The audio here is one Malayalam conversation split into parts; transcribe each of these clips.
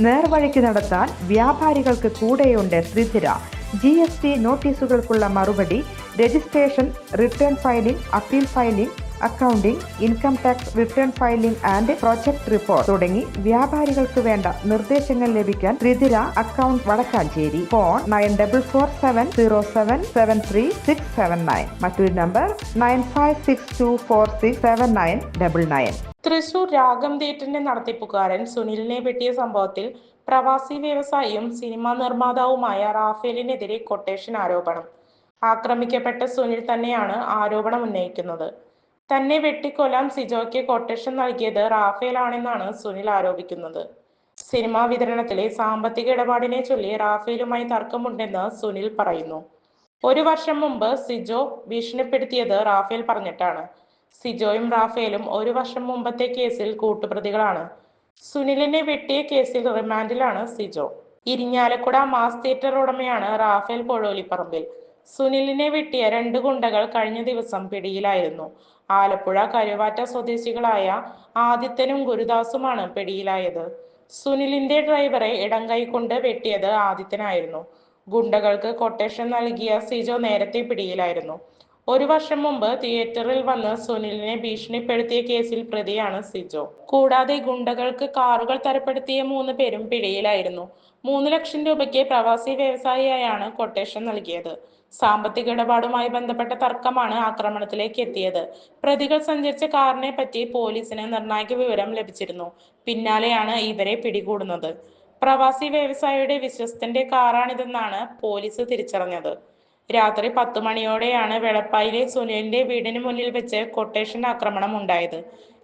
നേർവഴിക്ക് നടത്താൻ വ്യാപാരികൾക്ക് കൂടെയുണ്ട് ശ്രീധര. ജി എസ് ടി നോട്ടീസുകൾക്കുള്ള മറുപടി registration return filing appeal filing accounting income tax return filing and project report തുടങ്ങി വ്യാപാരികൾക്ക് വേണ്ട നിർദ്ദേശങ്ങൾ ലഭിക്കാൻ ത്രിതിര account Wadakkanchery. Phone nine double four seven zero seven seven three six seven nine. മറ്റൊരു number nine five six two four six seven nine double nine. Thrissur Ragam തിയേറ്ററിന്റെ നടത്തിപ്പുകാരൻ സുനിലിനെ വെട്ടിയ സംഭവത്തിൽ പ്രവാസി വ്യവസായിയും സിനിമാ നിർമ്മാതാവുമായ റാഫേലിനെതിരെ കൊട്ടേഷൻ ആരോപണം. ആക്രമിക്കപ്പെട്ട സുനിൽ തന്നെയാണ് ആരോപണം ഉന്നയിക്കുന്നത്. തന്നെ വെട്ടിക്കൊല്ലാൻ സിജോയ്ക്ക് കൊട്ടേഷൻ നൽകിയത് റാഫേലാണെന്നാണ് സുനിൽ ആരോപിക്കുന്നത്. സിനിമാ വിതരണത്തിലെ സാമ്പത്തിക ഇടപാടിനെ ചൊല്ലി റാഫേലുമായി തർക്കമുണ്ടെന്ന് സുനിൽ പറയുന്നു. ഒരു വർഷം മുമ്പ് സിജോ ഭീഷണിപ്പെടുത്തിയത് റാഫേൽ പറഞ്ഞിട്ടാണ്. സിജോയും റാഫേലും ഒരു വർഷം മുമ്പത്തെ കേസിൽ കൂട്ടുപ്രതികളാണ്. സുനിലിനെ വെട്ടിയ കേസിൽ റിമാൻഡിലാണ് സിജോ. ഇരിഞ്ഞാലക്കുട മാസ് തിയേറ്റർ ഉടമയാണ് റാഫേൽ പൊഴോലിപ്പറമ്പിൽ സുനിലിനെ വെട്ടിയ രണ്ട് ഗുണ്ടകൾ കഴിഞ്ഞ ദിവസം പിടിയിലായിരുന്നു. ആലപ്പുഴ കരുവാറ്റ സ്വദേശികളായ ആദിത്യനും ഗുരുദാസുമാണ് പിടിയിലായത്. സുനിലിന്റെ ഡ്രൈവറെ ഇടം കൈകൊണ്ട് വെട്ടിയത് ആദിത്യനായിരുന്നു. ഗുണ്ടകൾക്ക് കൊട്ടേഷൻ നൽകിയ സിജോ നേരത്തെ പിടിയിലായിരുന്നു. ഒരു വർഷം മുമ്പ് തിയേറ്ററിൽ വന്ന് സുനിലിനെ ഭീഷണിപ്പെടുത്തിയ കേസിൽ പ്രതിയാണ് സിജോ. കൂടാതെ ഗുണ്ടകൾക്ക് കാറുകൾ തരപ്പെടുത്തിയ മൂന്ന് പേരും പിടിയിലായിരുന്നു. മൂന്ന് ലക്ഷം രൂപയ്ക്ക് പ്രവാസി വ്യവസായിയായാണ് കൊട്ടേഷൻ നൽകിയത്. സാമ്പത്തിക ഇടപാടുമായി ബന്ധപ്പെട്ട തർക്കമാണ് ആക്രമണത്തിലേക്ക് എത്തിയത്. പ്രതികൾ സഞ്ചരിച്ച കാറിനെ പറ്റി പോലീസിന് നിർണായക വിവരം ലഭിച്ചിരുന്നു. പിന്നാലെയാണ് ഇവരെ പിടികൂടുന്നത്. പ്രവാസി വ്യവസായിയുടെ വിശ്വസ്തന്റെ കാറാണിതെന്നാണ് പോലീസ് തിരിച്ചറിഞ്ഞത്. രാത്രി പത്തു മണിയോടെയാണ് വെളപ്പായിലെ സുനിലിന്റെ വീടിന് മുന്നിൽ വെച്ച് കൊട്ടേഷൻ ആക്രമണം ഉണ്ടായത്.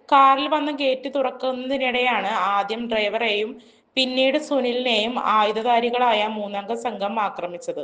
കാറിൽ വന്ന് ഗേറ്റ് തുറക്കുന്നതിനിടെയാണ് ആദ്യം ഡ്രൈവറെയും പിന്നീട് സുനിലിനെയും ആയുധധാരികളായ മൂന്നംഗ സംഘം ആക്രമിച്ചത്.